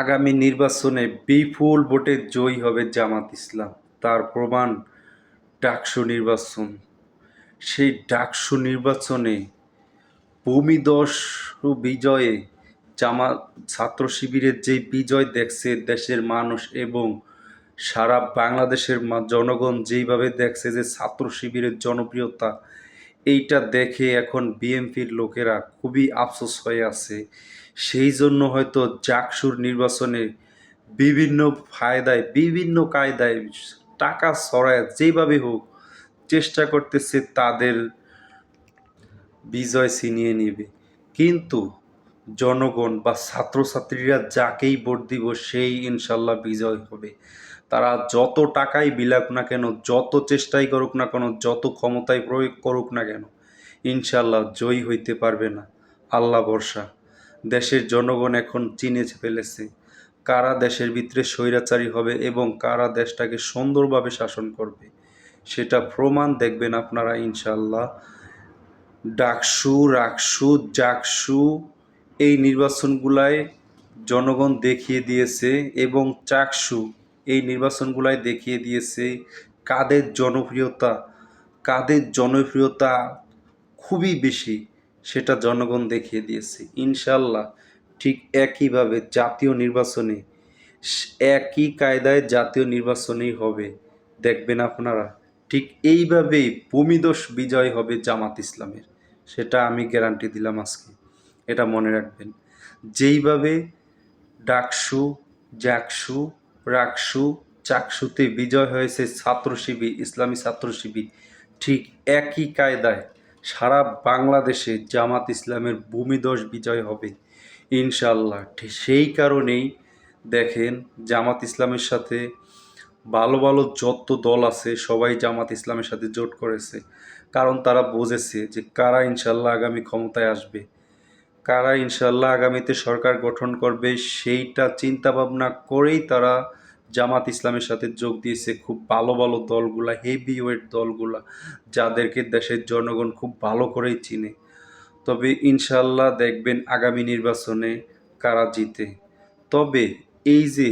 আগামী নির্বাচনে বিপুল ভোটে জয়ী হবে জামাত ইসলাম। তার প্রমাণ ডাকসু নির্বাচন। সেই ডাকসু নির্বাচনে ভূমিদস বিজয়ে জামা ছাত্র শিবিরের যে বিজয় দেখছে দেশের মানুষ এবং সারা বাংলাদেশের জনগণ যেইভাবে দেখছে যে ছাত্র শিবিরের জনপ্রিয়তা এইটা দেখে এখন বিএনপির লোকেরা খুবই আফসোস হয়ে আছে। সেই জন্য হয়তো জাকসুর নির্বাচনে বিভিন্ন ফায়দায়, বিভিন্ন কায়দায় টাকা ছড়ায় যেভাবে হোক চেষ্টা করতেছে তাদের বিজয় ছিনিয়ে নেবে। কিন্তু জনগণ বা ছাত্রছাত্রীরা যাকেই ভোট দিব সেই ইনশাল্লাহ বিজয় হবে। তারা যত টাকাই বিলাক না কেন, যত চেষ্টাই করুক না কেন, যত ক্ষমতায় প্রয়োগ করুক না কেন ইনশাল্লাহ জয়ী হইতে পারবে না। আল্লাহ বর্ষা দেশের জনগণ এখন চিনে ফেলেছে কারা দেশের ভিতরে স্বৈরাচারী হবে এবং কারা দেশটাকে সুন্দরভাবে শাসন করবে। সেটা প্রমাণ দেখবেন আপনারা ইনশাল্লাহ ডাকসু, রাকসু, জাকসু, এই নির্বাচনগুলায় জনগণ দেখিয়ে দিয়েছে এবং চাকসু এই নির্বাচনগুলায় দেখিয়ে দিয়েছে কাদের জনপ্রিয়তা কাদের জনপ্রিয়তা খুবই বেশি সেটা জনগণ দেখিয়ে দিয়েছে। ইনশাল্লাহ ঠিক একইভাবে জাতীয় নির্বাচনে একই কায়দায় জাতীয় নির্বাচনেই হবে। দেখবেন আপনারা ঠিক এইভাবেই ভূমিদোষ বিজয় হবে জামাত ইসলামের। সেটা আমি গ্যারান্টি দিলাম আজকে। এটা মনে রাখবেন। যেইভাবে ডাকসু জাকসু রাকসু চাকসুতে বিজয় হয়েছে ছাত্র শিবির ইসলামী ছাত্র শিবির ঠিক একই কায়দায় সারা বাংলাদেশে জামাত ইসলামের ভূমিদশ বিজয় হবে। ইনশাল্লাহ ঠিক সেই কারণেই দেখেন জামাত ইসলামের সাথে ভালো ভালো যত দল আছে সবাই জামাত ইসলামের সাথে জোট করেছে। কারণ তারা বুঝেছে যে কারা ইনশাল্লাহ আগামী ক্ষমতায় আসবে। কারা ইনশাল্লাহ আগামীতে সরকার গঠন করবে সেইটা চিন্তা ভাবনা করেই তারা জামাত ইসলামের সাথে যোগ দিয়েছে। খুব ভালো ভালো দলগুলা হেভি ওয়েট দলগুলা, যাদেরকে দেশের জনগণ খুব ভালো করেই চিনে। তবে ইনশাল্লাহ দেখবেন আগামী নির্বাচনে কারা জিতে। তবে এই যে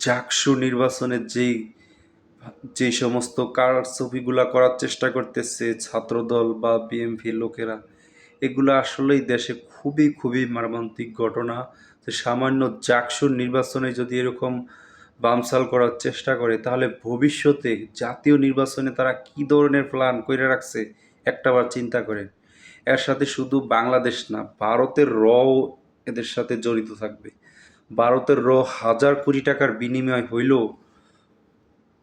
জাকসু নির্বাচনের যেই যে সমস্ত কার কারছবিগুলা করার চেষ্টা করতেছে ছাত্রদল বা বিএমপি লোকেরা এগুলো আসলেই দেশে খুবই খুবই মর্মান্তিক ঘটনা। যে সামান্য জাকসুর নির্বাচনে যদি এরকম বামসাল করার চেষ্টা করে, তাহলে ভবিষ্যতে জাতীয় নির্বাচনে তারা কি ধরনের প্ল্যান করে রাখছে একটাবার চিন্তা করেন। এর সাথে শুধু বাংলাদেশ না, ভারতের রও এদের সাথে জড়িত থাকবে। ভারতের র হাজার কোটি টাকার বিনিময় হইলেও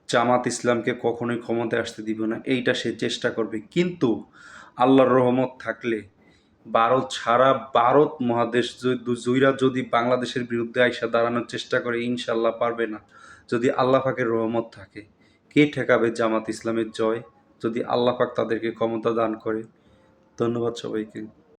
জামাত ইসলামকে কখনোই ক্ষমতায় আসতে দিব না, এইটা সে চেষ্টা করবে। কিন্তু আল্লাহর রহমত থাকলে ভারত ছাড়া ভারত মহাদেশ জুইরা যদি বাংলাদেশের বিরুদ্ধে আইসা দাঁড়ানোর চেষ্টা করে ইনশাল্লাহ পারবে না। যদি আল্লাহ পাকের রহমত থাকে, কে ঠেকাবে জামাত ইসলামের জয়? যদি আল্লাহ পাক তাদেরকে ক্ষমতা দান করে, ধন্যবাদ সবাইকে।